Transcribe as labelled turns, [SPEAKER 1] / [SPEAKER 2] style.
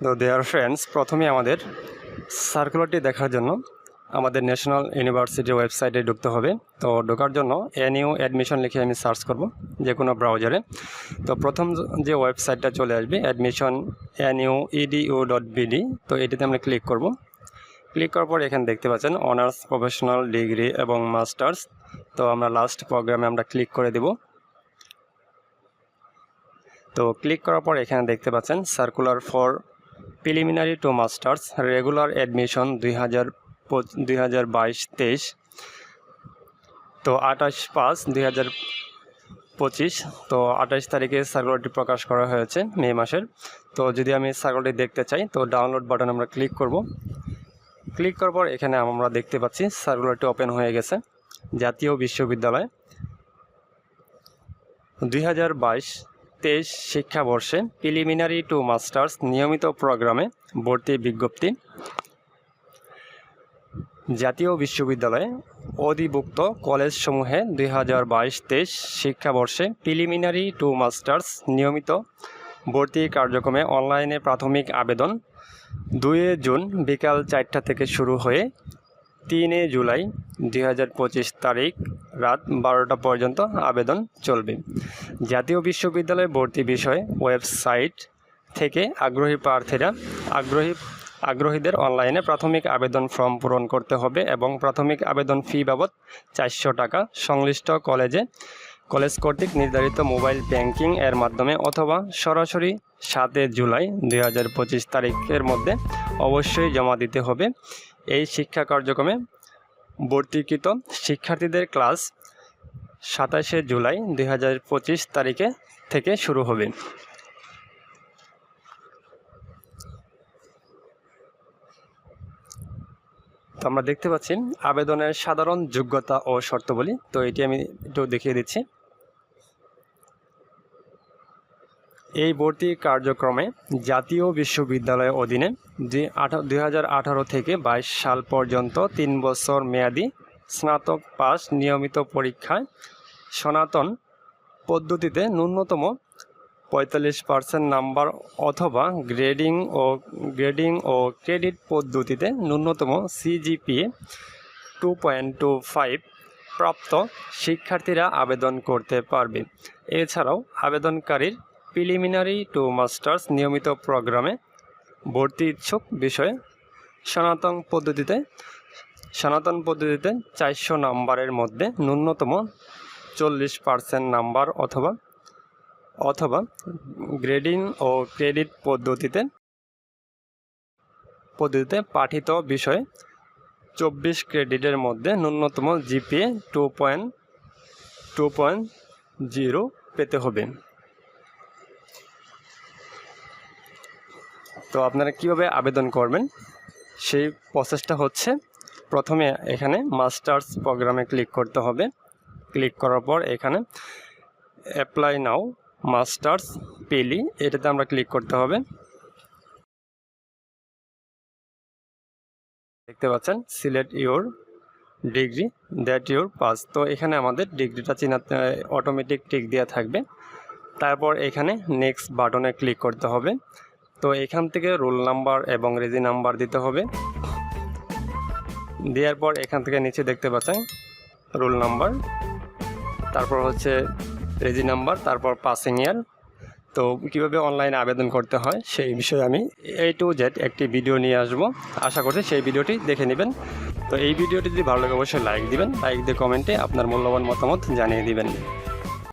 [SPEAKER 1] তো their friends প্রথমে আমাদের সার্কুলারটি দেখার জন্য আমাদের ন্যাশনাল ইউনিভার্সিটির ওয়েবসাইটে ঢুকতে হবে। তো, ঢোকার জন্য এনইউ অ্যাডমিশন লিখে আমি সার্চ করব যে কোনো ব্রাউজারে তো, প্রথম যে ওয়েবসাইটটা চলে আসবে admission N NU EDU dot BD তো, এটিতে আমরা ক্লিক করব। ক্লিক করার পর এখানে দেখতে পাচ্ছেন অনার্স প্রফেশনাল ডিগ্রি এবং মাস্টার্স তো, আমরা লাস্ট প্রোগ্রামে আমরা ক্লিক করে দেব। তো ক্লিক করার পর এখানে দেখতে পাচ্ছেন circular for preliminary to masters, regular admission দুই হাজার দুই হাজার বাইশ, তেইশ। তো আঠাশ পাঁচ, দুই হাজার পঁচিশ। তো আঠাশ তারিখে সার্কুলারটি প্রকাশ করা হয়েছে, মে মাসের। তো যদি আমি সার্কুলারটি দেখতে চাই, তো ডাউনলোড বাটন আমরা ক্লিক করব। ক্লিক করার পর এখানে আমরা দেখতে পাচ্ছি সার্কুলারটি ওপেন হয়ে গেছে, জাতীয় বিশ্ববিদ্যালয়। দুই হাজার বাইশ তেইশ শিক্ষাবর্ষে প্রিলিমিনারি টু মাস্টার্স নিয়মিত প্রোগ্রামে ভর্তি বিজ্ঞপ্তি। জাতীয় বিশ্ববিদ্যালয়ে অধিভুক্ত কলেজসমূহে দুই হাজার বাইশ তেইশ শিক্ষাবর্ষে প্রিলিমিনারি টু মাস্টার্স নিয়মিত ভর্তি কার্যক্রমে অনলাইনে প্রাথমিক আবেদন। দুই জুন বিকাল চারটা থেকে শুরু হয়ে তিনে জুলাই দুই হাজার পঁচিশ তারিখ রাত বারোটা পর্যন্ত আবেদন চলবে। জাতীয় বিশ্ববিদ্যালয়ে ভর্তি বিষয়ে ওয়েবসাইট থেকে আগ্রহী প্রার্থীরা আগ্রহী, আগ্রহীদের অনলাইনে প্রাথমিক আবেদন ফর্ম পূরণ করতে হবে এবং প্রাথমিক আবেদন ফি বাবদ চারশো টাকা সংশ্লিষ্ট কলেজে, কলেজ কর্তৃক নির্ধারিত মোবাইল ব্যাংকিং এর মাধ্যমে অথবা সরাসরি সাতে জুলাই দুই হাজার পঁচিশ তারিখের মধ্যে অবশ্যই জমা দিতে হবে। এই শিক্ষা কার্যক্রমে ভর্তিকৃত শিক্ষার্থীদের ক্লাস সাতাশে জুলাই দুই হাজার পঁচিশ তারিখে থেকে শুরু হবে। তো আমরা দেখতে পাচ্ছি, আবেদনের সাধারণ যোগ্যতা ও শর্তাবলী। তো এটি আমি একটু দেখিয়ে দিচ্ছি। এই ভর্তি কার্যক্রমে জাতীয় বিশ্ববিদ্যালয়ের অধীনে দুই হাজার আঠারো থেকে বাইশ সাল পর্যন্ত তিন বছর মেয়াদি স্নাতক পাস নিয়মিত পরীক্ষায় সনাতন পদ্ধতিতে ন্যূনতম পঁয়তাল্লিশ পার্সেন্ট নাম্বার অথবা গ্রেডিং ও গ্রেডিং ও ক্রেডিট পদ্ধতিতে ন্যূনতম CGPA two point two five প্রাপ্ত শিক্ষার্থীরা আবেদন করতে পারবে। এছাড়াও আবেদনকারীর প্রিলিমিনারি টু মাস্টার্স নিয়মিত প্রোগ্রামে ভর্তি ইচ্ছুক বিষয়ে সনাতন পদ্ধতিতে সনাতন পদ্ধতিতে চারশো নাম্বারের মধ্যে ন্যূনতম চল্লিশ পার্সেন্ট নাম্বার অথবা অথবা গ্রেডিং ও ক্রেডিট পদ্ধতিতে পদ্ধতিতে পাঠিত বিষয়ে চব্বিশ ক্রেডিটের মধ্যে ন্যূনতম GPA two point two point zero পেতে হবে। তো আপনারা কীভাবে আবেদন করবেন? সেই প্রসেসটা হচ্ছে, প্রথমে এখানে মাস্টার্স প্রোগ্রামে ক্লিক করতে হবে। ক্লিক করার পর এখানে অ্যাপ্লাই নাও মাস্টার্স পেলি এটাতে আমরা ক্লিক করতে হবে। দেখতে পাচ্ছেন select your degree that your pass তো এখানে আমাদের ডিগ্রিটা চিনাতে অটোমেটিক টিক দেওয়া থাকবে। তারপর এখানে নেক্সট বাটনে ক্লিক করতে হবে। তো এখান থেকে রোল নাম্বার এবং রেজি নাম্বার দিতে হবে। দেওয়ার পর এখান থেকে নিচে দেখতে পাচ্ছেন রোল নাম্বার, তারপর হচ্ছে রেজি নাম্বার, তারপর পাসিং ইয়ার। তো কীভাবে অনলাইনে আবেদন করতে হয় সেই বিষয়ে আমি এ টু জেড একটি ভিডিও নিয়ে আসব। আশা করছি সেই ভিডিওটি দেখে নেবেন। তো এই ভিডিওটি যদি ভালো লাগে অবশ্যই লাইক দিবেন। লাইক দিয়ে কমেন্টে আপনার মূল্যবান মতামত জানিয়ে দিবেন।